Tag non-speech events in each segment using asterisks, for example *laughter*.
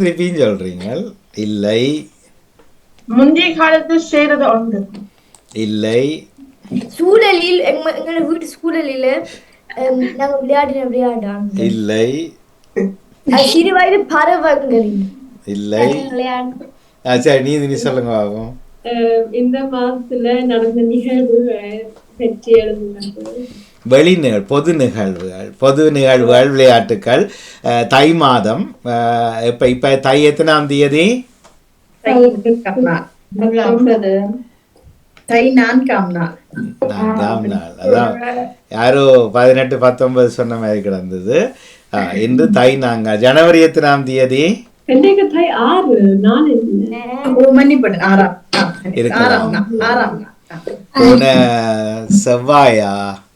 திருப்பியும் சொல்றீங்க இல்லை. முந்தைய காலத்தில் செய்யறது உண்டு. இல்லை. சூழலில் எங்க எங்களோட வீட்டு சூழலில் நாங்க விளையாடின விளையாடான் இல்லை. சிறு வயது பறவைகளில் இல்லை. சரி நீ நீ சொல்லுங்க அஹ் இந்த மாதத்துல நடந்த நிகழ்வுகள் பற்றி எழுதுனது வெளி நிகழ் பொது நிகழ்வுகள் பொது நிகழ்வுகள் விளையாட்டுக்கள் அஹ், தை மாதம் அஹ், இப்ப இப்ப தை எத்தனாம் தேதி? தை நான்காம் நாள். நான்காம் நாள். அதான். யாரோ பதினெட்டு பத்தொன்பது சொன்ன மாதிரி கிடந்தது. இன்று தை நாங்க ஜனவரி எத்தனாம் தேதி? செவ்வாயா?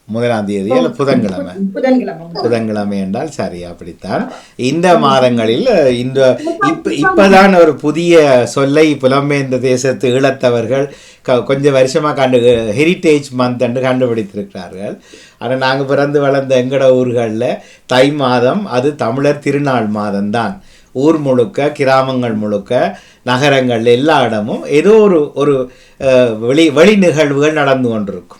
முதலாம் தேதி அல்ல புதன்கிழமை. புதன்கிழமை. புதன்கிழமை என்றால் சரி அப்படித்தான். இந்த மாதங்களில் இந்த இப்ப இப்பதான் ஒரு புதிய சொல்லை புலம்பெயர்ந்த தேசத்து ஈழத்தவர்கள் க- கொஞ்சம் வருஷமா கண்டு ஹெரிட்டேஜ் மந்த் என்று கண்டுபிடித்திருக்கிறார்கள். ஆனால் நாங்கள் பிறந்து வளர்ந்த எங்கட ஊர்களில் தை மாதம் அது தமிழர் திருநாள் மாதம்தான். ஊர் முழுக்க கிராமங்கள் முழுக்க நகரங்கள் எல்லா இடமும் ஏதோ ஒரு ஒரு வெளி வெளி நிகழ்வுகள் நடந்து கொண்டிருக்கும்.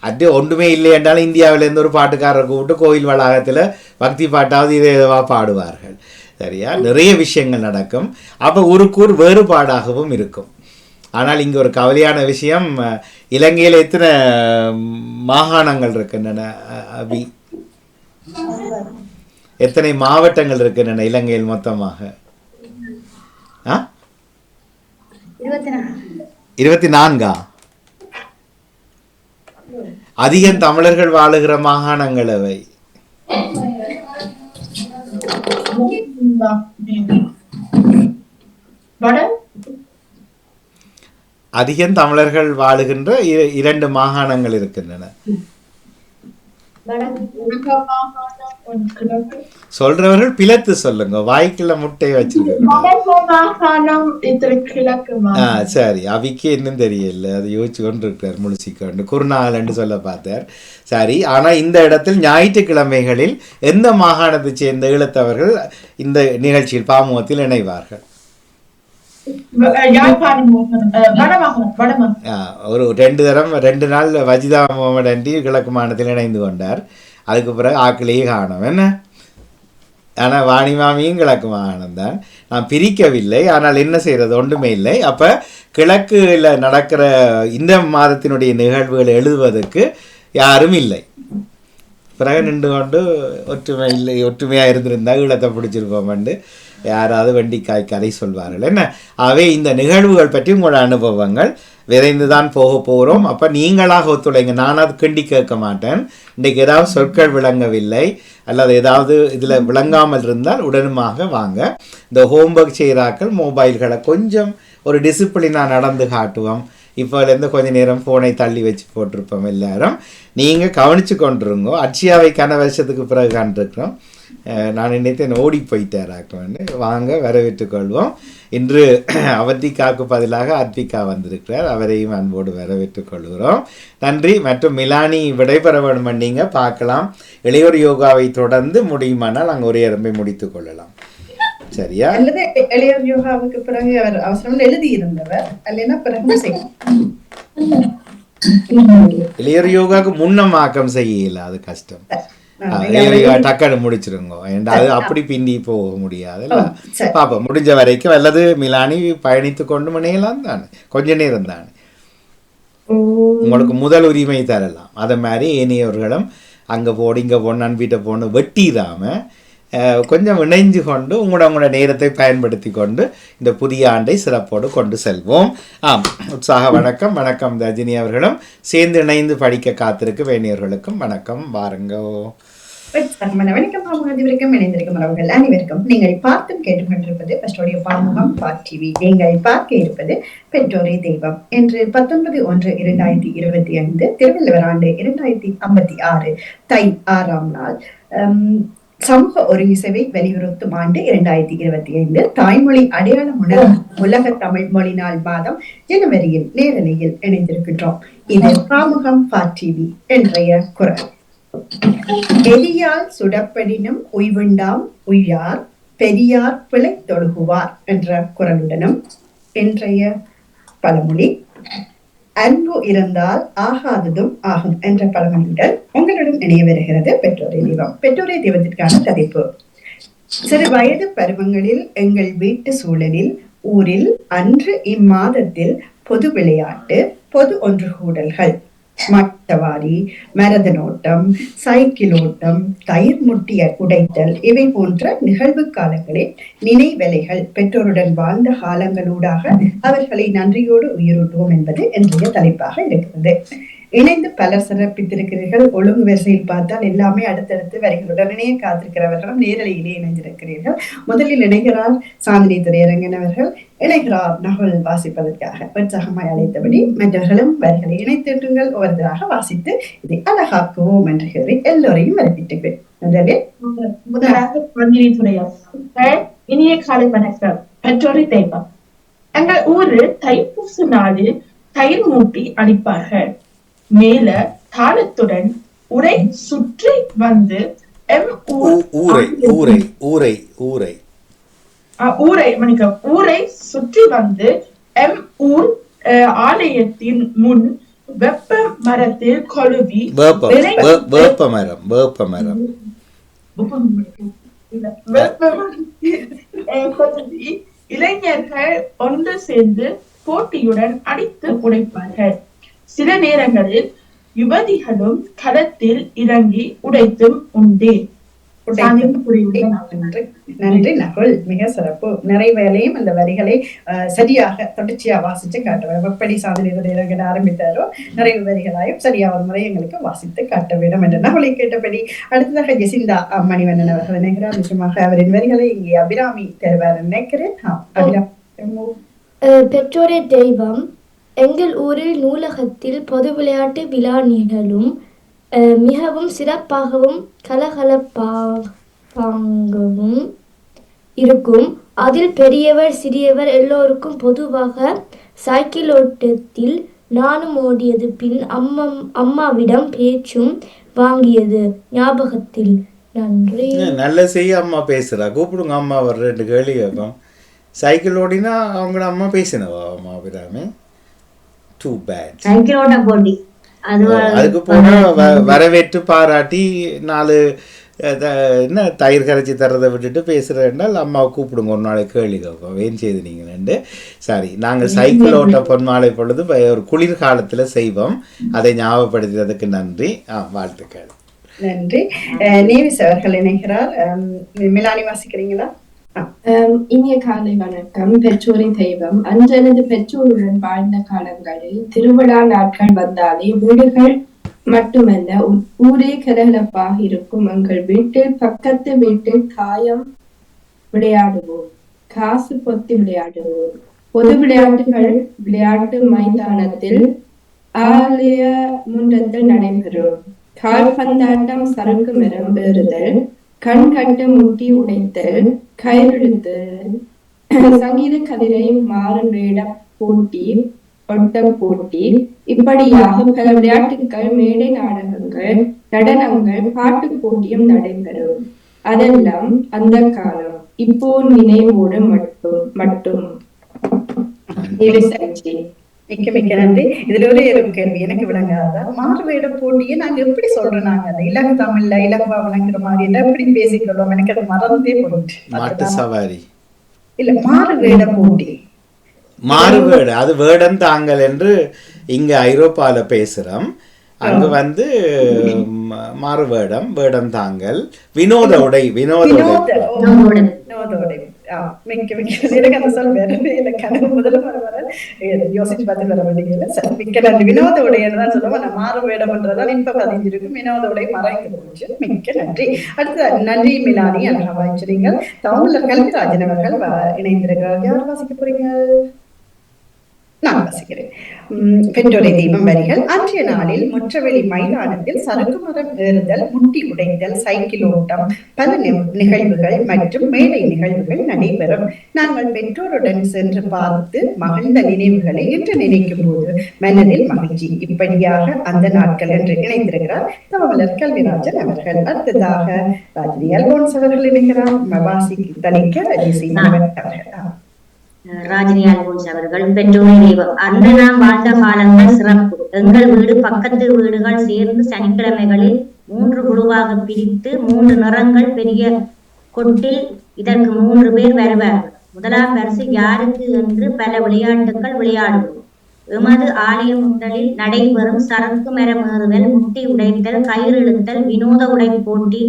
அது ஒன்றுமே இல்லை என்றாலும் இந்தியாவிலேருந்து ஒரு பாட்டுக்காரரை கூப்பிட்டு கோயில் வளாகத்தில் பக்தி பாட்டாவது இதை இதுவாக பாடுவார்கள். சரியா? நிறைய விஷயங்கள் நடக்கும். அப்போ ஊருக்கூர் வேறுபாடாகவும் இருக்கும். ஆனால் இங்கே ஒரு கவலையான விஷயம் இலங்கையில் எத்தனை மாகாணங்கள் இருக்கின்றன அபி? எத்தனை மாவட்டங்கள் இருக்கின்றன இலங்கையில் மொத்தமாக? ஆ? இருபத்தி நான்கா? அதிகம் தமிழர்கள் வாழுகிற மாகாணங்கள் அவை அதிகம் தமிழர்கள் வாழுகின்ற இர- இரண்டு மாகாணங்கள் இருக்கின்றன. சொல்றவர்கள் பிளத்து சொல்லுங்க. வாய்க்குள்ள முட்டை வச்சிருக்க வடக்கு மாகாணம் இது கிழக்கு ஆ சரி. அவிக்கு இன்னும் தெரியல. அது யோசிச்சு கொண்டு இருக்கிறார் முழுசிக்கொண்டு குருநாளன்னு சொல்ல பார்த்தார். சரி. ஆனா இந்த இடத்தில் ஞாயிற்றுக்கிழமைகளில் எந்த மாகாணத்தை சேர்ந்த ஈழத்தவர்கள் இந்த நிகழ்ச்சியில் பாமுகத்தில் இணைவார்கள் யாழ்ப்பாணம் மாகாணம் அஹ், வட மாகாணம் வட மாகாணம் ஆ, ஒரு ரெண்டு தரம் ரெண்டு நாள் வஜிதா முகமது அண்டி கிழக்கு மாநிலத்தில் இணைந்து கொண்டார். அதுக்கு பிறகு ஆக்கிலேயே காணும். என்ன? ஆனால் வாணி மாமியும் கிழக்கு மாகாணம் தான். நான் பிரிக்கவில்லை. ஆனால் என்ன செய்கிறது ஒன்றுமே இல்லை. அப்போ கிழக்குல நடக்கிற இந்த மாதத்தினுடைய நிகழ்வுகளை எழுதுவதற்கு யாரும் இல்லை. பிறகு நின்று கொண்டு ஒற்றுமை இல்லை ஒற்றுமையாக இருந்திருந்தா ஈழத்தை பிடிச்சிருப்போம்ண்டு யாராவது வெண்டிக்காய் கதை சொல்வார்கள். என்ன? ஆகவே இந்த நிகழ்வுகள் பற்றி உங்களோட அனுபவங்கள் விரைந்து தான் போக போகிறோம் அப்போ நீங்களாக ஒத்துழைங்க. நான் அது கிண்டி கேட்க மாட்டேன். இன்றைக்கு ஏதாவது சொற்கள் விளங்கவில்லை. அல்லது ஏதாவது இதில் விளங்காமல் இருந்தால் உடனுமாக வாங்க. இந்த ஹோம்ஒர்க் செய்கிறாக்கள் மொபைல்களை கொஞ்சம் ஒரு டிசிப்ளினாக நடந்து காட்டுவோம். இப்போலேருந்து கொஞ்ச நேரம் ஃபோனை தள்ளி வச்சு போட்டிருப்போம் எல்லாரும். நீங்கள் கவனித்து கொண்டிருங்கோ. அட்சியாவைக்கான வருஷத்துக்கு பிறகு கண்டிருக்கிறோம். நான் நினைத்தேன் ஓடி போயிட்டாராக்கன்னு வாங்க வரவேற்றுக் கொள்வோம். இன்று *clears throat* அவந்திகாவுக்கு பதிலாக அத்விகா வந்திருக்கிறார். அவரையும் அன்போடு வரவேற்றுக் கொள்கிறோம். நன்றி. மற்றும் மிலானி விடைபெற வேண்டும் நீங்க? பார்க்கலாம். இளையோர் யோகாவை தொடர்ந்து முடியுமானால் அங்கே ஒரே எறும்பை முடித்துக் கொள்ளலாம். சரியா? இளையர் யோகாவுக்கு பிறகு அவர் அவசரம் எழுதி இருந்தவர் பிறகு இளையோர் யோகாவுக்கு முன்னமாக்கம் செய்யல. அது கஷ்டம். டக்குன்னு முடிச்சிருங்க. அது அப்படி பிந்தி போக முடியாதுல்ல சரி. பாப்போம். முடிஞ்ச வரைக்கும் அல்லது மிலானி பயணித்து கொண்டு முனையலாம் தானே? கொஞ்ச நேரம் தானே? உங்களுக்கு முதல் உரிமை தரலாம். அதை மாதிரி ஏனையவர்களும் அங்கே போடு இங்கே போன நண்பிட்ட போன்னு வெட்டிடாம கொஞ்சம் இணைஞ்சு கொண்டு உங்களோட உங்களோட நேரத்தை பயன்படுத்தி கொண்டு இந்த புதிய ஆண்டை சிறப்போடு கொண்டு செல்வோம். ஆம். உற்சாக வணக்கம். வணக்கம் ரஜினி அவர்களும். சேர்ந்து இணைந்து படிக்க காத்திருக்கு வேணியவர்களுக்கும் வணக்கம். வாருங்கோ. மன வணக்கம். பாமுகம் அனைவருக்கும் இணைந்திருக்கும் உறவுகள் அனைவருக்கும் நீங்கள் பார்த்தும் கேட்டுக்கொண்டிருப்பது பஸ்டோடிய பாமுகம் பார் டிவி நீங்கள் பார்க்க இருப்பது பெற்றோரே தெய்வம் என்று பத்தொன்பது ஒன்று இரண்டாயிரத்தி இருபத்தி ஐந்து திருவள்ளுவர் ஆண்டு இரண்டாயிரத்தி ஐம்பத்தி ஆறு தை ஆறாம் நாள். சமூக ஒருங்கிசைவை வலியுறுத்தும் ஆண்டு இரண்டாயிரத்தி இருபத்தி ஐந்து தாய்மொழி அடையாளம் உணர் உலக தமிழ் மொழி நாள் மாதம் ஜனவரியில் நேரலையில் இணைந்திருக்கின்றோம். இது பாமுகம் பார் டிவி என்றைய குரல். எரியால் சுடப்படினும் உய்வுண்டாம் உய்யார் பெரியார் பிழை தொழுகுவார் என்ற குரலுடனும் இன்றைய பழமொழி. அன்பு இருந்தால் ஆகாததும் ஆகும் என்ற பழமொழியுடன் உங்களுடன் இணைய வருகிறது பெற்றோரை தெய்வம். பெற்றோரை தெய்வத்திற்கான தலைப்பு சிறு வயது பருவங்களில் எங்கள் வீட்டு சூழலில் ஊரில் அன்று இம்மாதத்தில் பொது விளையாட்டு பொது ஒன்று கூடல்கள். மட்டவாரி மரதனோட்டம் சைக்கிள் ஓட்டம் தயிர் முட்டிய உடைத்தல் இவை போன்ற நிகழ்வு காலங்களில் நினைவலைகள் பெற்றோருடன் வாழ்ந்த காலங்களூடாக அவர்களை நன்றியோடு உயிரூட்டுவோம் என்பது இன்றைய தலைப்பாக இருக்கிறது. இணைந்து பலர் சிறப்பித்திருக்கிறீர்கள் ஒழுங்கு வரிசையில் பார்த்தால் எல்லாமே அடுத்தடுத்து வரிகளுடன் இணைய காத்திருக்கிறவர்களும் நேரலையிலே இணைந்திருக்கிறீர்கள். முதலில் இணைகிறார் சாந்தினி துறையரங்கன் அவர்கள் இணைகிறார் நகல் வாசிப்பதற்காக உற்சாகமாய் அழைத்தபடி மற்றவர்களும் வரிகளை இணைத்திட்டுங்கள். ஒவ்வொருத்தராக வாசித்து இதை அழகாக்குவோம் என்று கூறி எல்லோரையும் வரப்பிட்டுக்கிறேன் முதலில் முதலாக மந்திரி துறையர் இனிய காலை வணக்கம். பெற்றோரை தெய்வம். எங்கள் ஊரு தைப்பூச நாளில் தயிர் மூட்டி அளிப்பார்கள் மேல தாளத்துடன் உரை சுற்றி வந்து எம் ஊர் ஊரை ஊரை ஊரை ஊரை. ஆ, ஊரை சுற்றி வந்து எம் ஊர் ஆலயத்தின் முன் வெப்ப மரத்தில் கொழுவி வேப்ப மரம் வேப்ப மரம். கொழுவி இளைஞர்கள் ஒன்று சேர்ந்து போட்டியுடன் அடித்து உடைப்பார்கள். சில நேரங்களில் யுவதிகளும் களத்தில் இறங்கி உடைத்தும் உண்டு. நன்றி நகுல். மிக சிறப்பு. நிறைவேலையும் அந்த வரிகளை சரியாக தொடர்ச்சியா வாசிச்சு காட்டுவேன் எப்படி சாதனை இறங்கிட ஆரம்பித்தாரோ நிறைவு வரிகளாயும் சரியா ஒரு முறை எங்களுக்கு வாசித்து காட்ட வேண்டும் என்ற நகுலை கேட்டபடி அடுத்ததாக ஜெசிந்தா மணிவண்ணன் அவர்கள் நினைக்கிறார் நிச்சயமாக அவரின் வரிகளை இங்கே அபிராமி தருவார் நினைக்கிறேன். பெற்றோரே தெய்வம். எங்கள் ஊரில் நூலகத்தில் பொது விளையாட்டு விழா நிகழும் அஹ், மிகவும் சிறப்பாகவும் கலகலப்பாகவும் இருக்கும். அதில் பெரியவர் சிறியவர் எல்லோருக்கும் பொதுவாக சைக்கிள் ஓட்டத்தில் நானும் ஓடியது பின் அம்மம் அம்மாவிடம் பேச்சும் வாங்கியது. ஞாபகத்தில் நன்றி. நல்ல செய்ய அம்மா பேசுறா. கூப்பிடுங்க அம்மா ஒரு ரெண்டு கேள்வி கேட்கும் சைக்கிள் ஓடினா அவங்கள அம்மா பேசினவா அம்மா அபிராமி? டூ பேட் சைக்கிளோட போட்டி. அது அதுக்கு போனா வரவேற்று பாராட்டி நாலு என்ன தயிர் கரைச்சி தர்றதை விட்டுட்டு பேசுகிறேன்னால் அம்மாவை கூப்பிடுங்க ஒரு நாளைக்கு கேள்வி கேட்போம் ஏன் செய்து நீங்கள்ண்டு சரி நாங்கள் சைக்கிள் ஓட்ட பொன்மாலை பொழுது ஒரு குளிர்காலத்தில் செய்வோம். அதை ஞாபகப்படுத்தியதுக்கு நன்றி. ஆ வாழ்த்துக்கள். நன்றி. நேவிஸ் அவர்கள் இணைகிறார். மிலானி வாசிக்கிறீங்களா? இனிய காலை வணக்கம் பெற்றோரின் தெய்வம் அன்றனது பெற்றோருடன் வாழ்ந்த காலங்களில் திருவிழா நாட்கள் வந்தாலே வீடுகள் மட்டுமல்ல ஊரே கலகலப்பாக இருக்கும் எங்கள் வீட்டில் பக்கத்து வீட்டில் காயம் விளையாடுவோம் காசு பொத்தி விளையாடுவோம் பொது விளையாட்டுகள் விளையாட்டு மைதானத்தில் ஆலய முன்றத்தில் நடைபெறும் கால்பந்தாட்டம் சரக்கு மரம் ஏறுதல் கண் கட்டு முட்டி உடைத்தல் கயிறெழுத்தல் சங்கீத கதிரை மாறும் வேடம் போட்டி ஒட்டம் போட்டி இப்படியாக பல விளையாட்டுகள் மேடை நாடகங்கள் நடனங்கள் பாட்டு போட்டியும் நடைபெறும். அதெல்லாம் அந்த காலம். இப்போ நினைவோடு மட்டும் மட்டும். மிக்க மிக்க நன்றி. இதுல ஒரே ஒரு கேள்வி எனக்கு விளங்காத? மாறு வேட போட்டியை நாங்க எப்படி சொல்றோம் நாங்க? அதை இலகு தமிழ்ல இலகுவா வழங்குற மாதிரி எல்லாம் எப்படி பேசிக்கிறோம் எனக்கு அது மறந்தே போயிட்டு மாட்டு சவாரி. இல்ல மாறு வேட போட்டி மாறுவேடு அது வேடம் தாங்கல் என்று இங்க ஐரோப்பால பேசுறோம். அங்க வந்து மாறுவேடம் வேடம் தாங்கல் வினோத உடை. வினோத உடை. மிக்க மிக்க எனக்கு அந்த சொல் வேறவே இல்லை கனவு முதல்ல வர வர யோசிச்சு பார்த்து வர வேண்டியது சரி மிக்க நன்றி வினோத உடைன்னு தான் சொல்லுவோம் நான் மாறு வேடம்ன்றதால் இப்ப பதிஞ்சிருக்கும் வினோத உடை மறைந்து போச்சு மிக்க நன்றி அடுத்து நன்றி மிலானி அழகா வாய்ச்சிருங்கள் தமிழர் கல்விராஜன் அவர்கள் இணைந்திருக்கிறார் யார் வாசிக்க போறீங்க நான் வசிக்கிறேன். உம், பெற்றோரை தெய்வம் வரிகள் அன்றைய நாளில் முற்றவெளி மைதானத்தில் சரக்கு மரம் ஏறுதல் முட்டி உடைந்தல் சைக்கிள் ஓட்டம் பல நிகழ்வுகள் மற்றும் மேடை நிகழ்வுகள் நடைபெறும். நாங்கள் பெற்றோருடன் சென்று பார்த்து மகிழ்ந்த நினைவுகளை என்று நினைக்கும் போது மனதில் மகிழ்ச்சி. இப்படியாக அந்த நாட்கள் என்று இணைந்திருக்கிறார் தவமலர் கல்விராஜன் அவர்கள். அடுத்ததாக ராஜினி அல்போன்ஸ் அவர்கள் இணைகிறார். வாசி தணிக்க ரஜிசி அவர்கள். ராஜினி அல்போன்ஸ் அவர்கள் பெற்றோரை தெய்வம் அன்று நாம் வாழ்ந்த காலங்கள் சிறப்பு. எங்கள் வீடு பக்கத்து வீடுகள் சேர்ந்து சனிக்கிழமைகளில் மூன்று குழுவாக பிரித்து மூன்று நிறங்கள் பெரிய கொட்டில் இதற்கு மூன்று பேர் வருவார்கள் முதலாம் பரிசு யாருக்கு என்று பல விளையாட்டுகள் விளையாடுவோம். எமது ஆலய முதலில் நடைபெறும் சரக்கு மரம் ஏறுதல் முட்டி உடைத்தல் கயிறு இழுத்தல் வினோத உடை போட்டி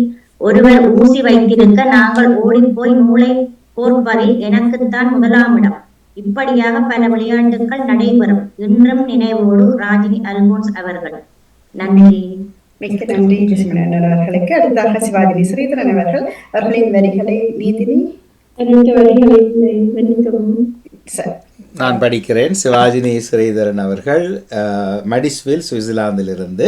ஒருவர் ஊசி வைத்திருக்க நாங்கள் ஓடிப்போய் மூளை கோர்ப்பதில் எனக்குத்தான் முதலாம் இடம் இப்படியாக பல விளையாட்டுகள் நடைபெறும். இன்றும் நினைவோடு ராஜினி அல்போன்ஸ் அவர்கள். நன்றி. மிக்க நன்றி ஜெசிமனன் அவர்களுக்கு. அடுத்தாக சிவாஜி ஸ்ரீதரன் அவர்கள் அவர்களின் வரிகளை நீதினி நான் படிக்கிறேன். சிவாஜினி ஸ்ரீதரன் அவர்கள் மடிஸ்வில் சுவிட்சர்லாந்திலிருந்து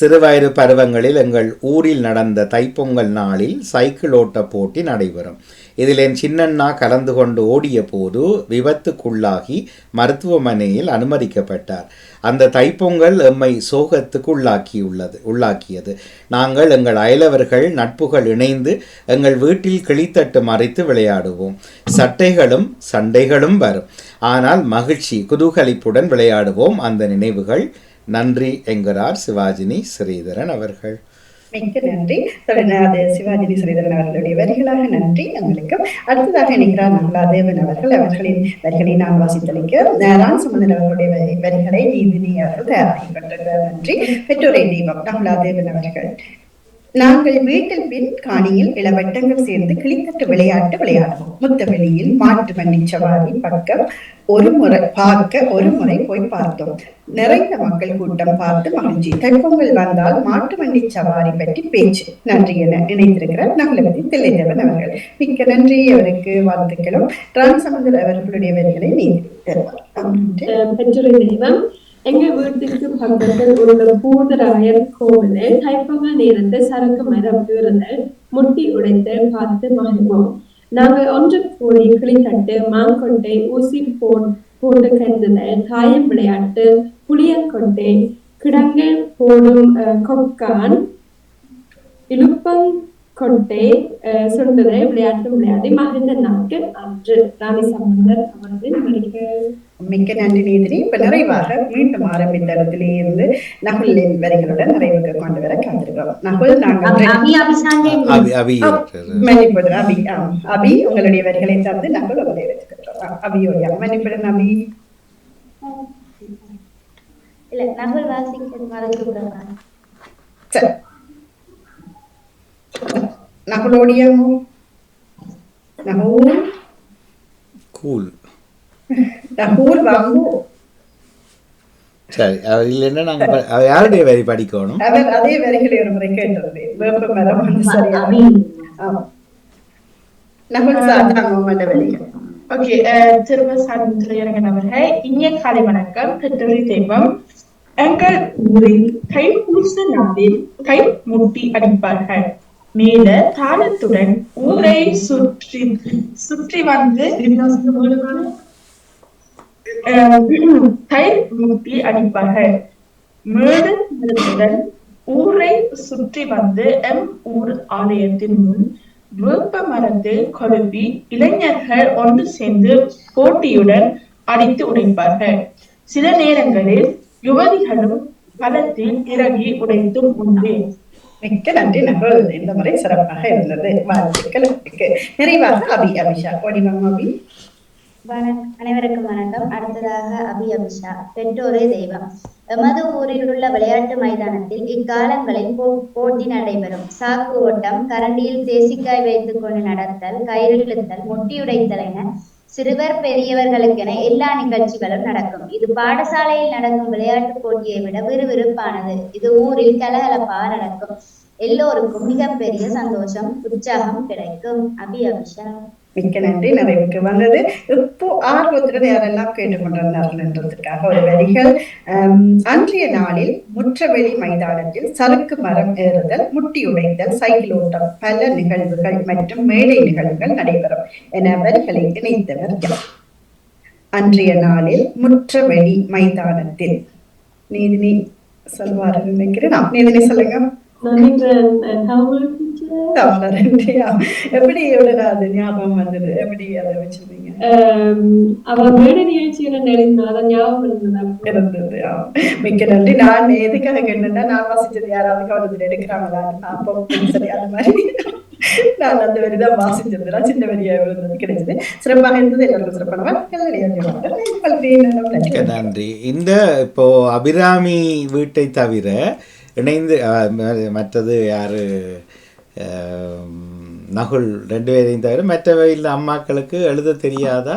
சிறுவயது பருவங்களில் எங்கள் ஊரில் நடந்த தைப்பொங்கல் நாளில் சைக்கிள் ஓட்ட போட்டி நடைபெறும். இதில் என் சின்னண்ணா கலந்து கொண்டு ஓடிய போது விபத்துக்குள்ளாகி மருத்துவமனையில் அனுமதிக்கப்பட்டார். அந்த தைப்பொங்கல் எம்மை சோகத்துக்கு உள்ளாக்கியுள்ளது உள்ளாக்கியது. நாங்கள் எங்கள் அயலவர்கள் நட்புகள் இணைந்து எங்கள் வீட்டில் கிளித்தட்டு மறைத்து விளையாடுவோம். சட்டைகளும் சண்டைகளும் வரும். ஆனால் மகிழ்ச்சி குதூகலிப்புடன் விளையாடுவோம். அந்த நினைவுகள். நன்றி என்கிறார் சிவாஜினி ஸ்ரீதரன் அவர்கள். மிக்க நன்றி. தொடர்ந்து சிவாஜி ஸ்ரீதரன் அவர்களுடைய வரிகளாக நன்றி. எங்களுக்கு அடுத்ததாக இணைக்கிறார் தேவன் அவர்கள். அவர்களின் வரிகளை நான் வாசித்தளிக்க ரான் சுமந்தன் அவர்களுடைய வரி- வரிகளை நீதினி அவர்கள் தயாராகி கொண்டிருக்கிறார். நன்றி. பெற்றோரை தெய்வம் நகலாதேவன் அவர்கள். நாங்கள் வீட்டில் பின் காணியில் இளவட்டங்கள் சேர்ந்து கிளித்தட்டு விளையாட்டு விளையாடுவோம். முத்தவெளியில் மாட்டு வண்டி சவாரி பக்கம் ஒரு முறை பார்க்க ஒரு முறை போய் பார்த்தோம். நிறைந்த மக்கள் கூட்டம் பார்த்து மகிழ்ச்சி. தைப்பொங்கல் வந்தால் மாட்டு வண்டி சவாரி பற்றி பேச்சு. நன்றி என நினைத்திருக்கிறார் நகலவதி தில்லைதேவன் அவர்கள். மிக்க நன்றி. அவருக்கு வாழ்த்துக்களும். ராமசமுந்தர் அவர்களுடைய வரிகளை நீதி தருவார். நன்றி. தெய்வம். எங்க வீட்டுக்கு பக்கத்தில் உள்ள பூதராயர் கோவிலில் தைப்பொங்கல் நேரத்தில் சரக்கு மரம் ஏறுதல் முட்டி உடைத்து பார்த்து மகிழ்வோம். நாங்கள் ஒன்று கூடி கிளித்தட்டு மாங்கொட்டை ஊசி போ போட்டு கருதுதல் தாயம் விளையாட்டு புளியங்கொட்டை கிடங்கு போடும் அஹ், கொக்கான் இழுப்பங்கொட்டை அஹ், சுண்டுதல் விளையாட்டு விளையாடி மகிழ்ந்த நாட்கள் அன்று. ராணி சம்பந்தர் அவர்கள் மிக்க நன்றி நீதினி இப்ப நிறைவாக மீண்டும் ஆரம்பித்த இடத்திலே இருந்து நகுலின் வரிகளுடன் நிறைவுக்கு கொண்டு வர காத்திருக்கிறோம். நகுல் நாங்கள் அபி அபி உங்களுடைய வரிகளை தந்து நாங்கள் உங்களை எடுத்துக்கிட்டோம் அபியோயா மன்னிப்படன் அபி. நகல் நகுலோடியா நகூல். கூல். *laughs* நகூல் வாங்கு சரி அவர் இல்லைன்னா நாங்கள் ப- அவர் யாருடைய வரி படிக்கணும்? அவர் அதே வரிகளை ஒரு முறை கேட்டது. வேப்ப மரம் வந்து சரியா அபி ஆமா. நகுல் சாஜா உங்களோட வரிகள் ஓகே திரும்ப சார்ந்திரையரங்கன் அவர்கள் இனிய காலை வணக்கம் பெற்றோரை தெய்வம். எங்கள் ஊரில் தைப்பூச நாளில் கை முட்டி அடிப்பார்கள். மேல தாளத்துடன் ஊரை சுற்றி சுற்றி வந்து அஹ், கை முட்டி அடிப்பார்கள் மேடு தாளத்துடன் ஊரை சுற்றி வந்து எம் ஊர் ஆலயத்தின் முன் வேப்ப மரத்தில் கொழுப்பி இளைஞர்கள் ஒன்று சேர்ந்து போட்டியுடன் அடித்து உடைப்பார்கள். சில நேரங்களில் யுவதிகளும் களத்தில் இறங்கி உடைத்தும் உண்டு. மிக்க நன்றி நகல் இந்த முறை சிறப்பாக இருந்தது. வாழ்த்துக்கள். நிறைவாக அபி அபிஷா. வடிவம் அபி. அனைவருக்கும் வணக்கம். அடுத்ததாக அபி அபிஷா பெற்றோரே தெய்வம். எமது ஊரில் உள்ள விளையாட்டு மைதானத்தில் இக்காலங்களில் போட்டி நடைபெறும். சாக்கு ஓட்டம் கரண்டியில் தேசிக்காய் வைத்துக் கொண்டு நடத்தல் கயிறு இழுத்தல் முட்டியுடைத்தல் என சிறுவர் பெரியவர்களுக்கென எல்லா நிகழ்ச்சிகளும் நடக்கும். இது பாடசாலையில் நடக்கும் விளையாட்டு போட்டியை விட விறுவிறுப்பானது. இது ஊரில் கலகலப்பாக நடக்கும். எல்லோருக்கும் மிகப்பெரிய சந்தோஷம் உற்சாகம் கிடைக்கும். அபி அபிஷா மிக்க நன்றி. நிறைவுக்கு வந்தது இப்போ ஆர்வத்துடன் யாரெல்லாம் கேட்டுக்கொண்டிருந்தார்கள்ன்றதுக்காக ஒரு வரிகள். அன்றைய நாளில் முற்றவெளி மைதானத்தில் சறுக்கு மரம் ஏறுதல் முட்டி உடைத்தல் சைக்கிள் ஓட்டம் பல நிகழ்வுகள் மற்றும் மேடை நிகழ்வுகள் நடைபெறும் என வரிகளை இணைத்தவர் யார்? அன்றைய நாளில் முற்றவெளி மைதானத்தில். நீதினி சொல்வார்கள் நினைக்கிறேன். நான் நீதினி சொல்லுங்க. எப்படி எவ்வளவு அது ஞாபகம் வந்தது? எப்படி அதை வச்சிருந்தீங்க? அவ மேடை நிகழ்ச்சியில நினைந்தோம் அதை ஞாபகம் இருந்தது. மிக்க நன்றி. நான் எதுக்காக கேட்டேன்னா நான் வாசிச்சது யாராவது கவனத்தில் எடுக்கிறாங்களா? அப்போ சரி அந்த மாதிரி. நான் அந்த வரி தான் வாசிச்சிருந்தேன் சின்ன வரியா இருந்தது கிடைச்சது. சிறப்பாக இருந்தது. எல்லாருக்கும் சிறப்பான நன்றி. இந்த இப்போ அபிராமி வீட்டை தவிர இணைந்து மற்றது யாரு அஹ், நகுல் ரெண்டு பேரையும் தவிர மற்றவை இல்லை அம்மாக்களுக்கு எழுத தெரியாதா?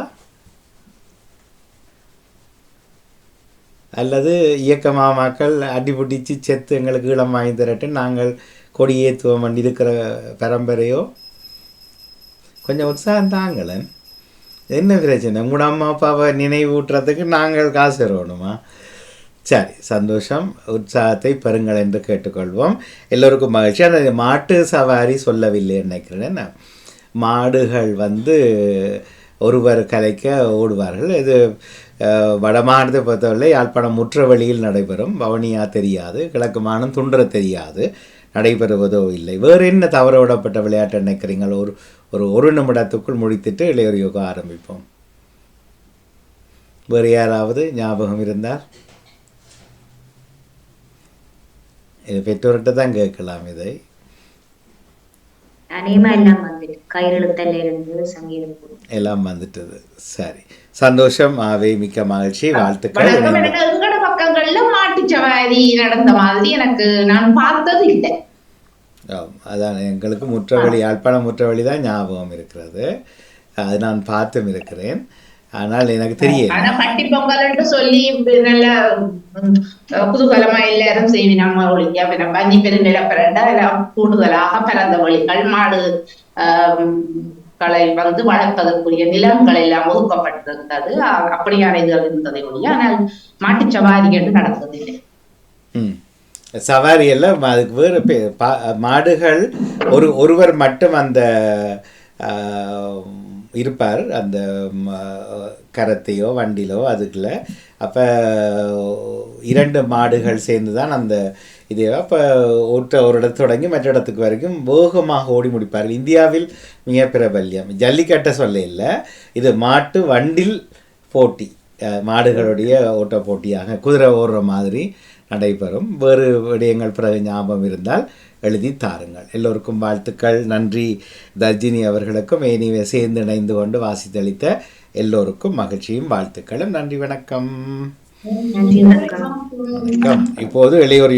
அல்லது இயக்க மாமாக்கள் அடிபுடிச்சு செத்து எங்களுக்கு ஈழம் வாங்கி தரட்டு நாங்கள் கொடியேத்துவம் பண்ணி இருக்கிற பரம்பரையோ? கொஞ்சம் உற்சாகம் தாங்களேன். என்ன பிரச்சனை? உங்களோட அம்மா அப்பாவை நினைவூட்டுறதுக்கு நாங்கள் காசு தருவணுமா? சரி சந்தோஷம். உற்சாகத்தை பெறுங்கள் என்று கேட்டுக்கொள்வோம். எல்லோருக்கும் மகிழ்ச்சி. அந்த மாட்டு சவாரி சொல்லவில்லை நினைக்கிறேன். மாடுகள் வந்து ஒருவர் கலைக்க ஓடுவார்கள். இது வடமானதை பொறுத்தவரை யாழ்ப்பாணம் முற்ற வழியில் நடைபெறும். பவனியா தெரியாது. கிழக்கு மாநிலம் தெரியாது. நடைபெறுவதோ இல்லை. வேறு என்ன தவற விடப்பட்ட விளையாட்டு நினைக்கிறீங்கள் ஒரு ஒரு ஒரு நிமிடத்துக்குள் முடித்துட்டு இளையோர் யோகா ஆரம்பிப்போம். வேறு யாராவது ஞாபகம் இருந்தால்? இது பெற்றோர்கிட்ட தான் கேட்கலாம் இதை. எல்லாம் வந்துட்டது. சரி. சந்தோஷம் ஆவே மிக்க மகிழ்ச்சி வாழ்த்துக்கள். பக்கங்கள்ல மாட்டு சவாரி நடந்த மாதிரி எனக்கு நான் பார்த்தது இல்லை. அதான் எங்களுக்கு முற்றவழி யாழ்ப்பாணம் முற்றவழி தான் ஞாபகம் இருக்கிறது. அது நான் பார்த்தும் இருக்கிறேன். ஆனால் எனக்கு தெரியல ஆனா பட்டி பொங்கல்னு சொல்லி நல்ல குதூகலமா எல்லாரும் செய்வினாங்க ஒழிக்க பின்ன பஞ்சி பெரு நிலப்பிரண்ட எல்லாம் கூடுதலாக பிறந்த வழிகள் மாடு களை வந்து வளர்ப்பதற்குரிய நிலங்கள் எல்லாம் ஒதுக்கப்பட்டிருந்தது. அப்படியான இது இருந்ததை ஒழிய ஆனால் மாட்டுச் சவாரி என்று நடந்ததில்லை. சவாரி எல்லாம் அதுக்கு வேறு மாடுகள் ஒரு ஒருவர் மட்டும் அந்த இருப்பார் அந்த ம, கரத்தையோ வண்டிலோ அதுக்குள்ள. அப்போ இரண்டு மாடுகள் சேர்ந்து தான் அந்த இது அப்போ ஒற்ற ஒரு இடத்து தொடங்கி மற்ற இடத்துக்கு வரைக்கும் வேகமாக ஓடி முடிப்பார்கள். இந்தியாவில் மிக பிரபல்யம். ஜல்லிக்கட்டை சொல்ல இல்லை. இது மாட்டு வண்டில் போட்டி. மாடுகளுடைய ஓட்ட போட்டியாக குதிரை ஓடுற மாதிரி நடைபெறும். வேறு விடயங்கள் பிறகு ஞாபகம் இருந்தால் எழுதி தாருங்கள். எல்லோருக்கும் வாழ்த்துக்கள். நன்றி. தர்ஜினி அவர்களுக்கும் ஏனிவே சேர்ந்து இணைந்து கொண்டு வாசித்தளித்த எல்லோருக்கும் மகிழ்ச்சியும் வாழ்த்துக்களும். நன்றி வணக்கம். நன்றி வணக்கம். வணக்கம். இப்போது இளையோர்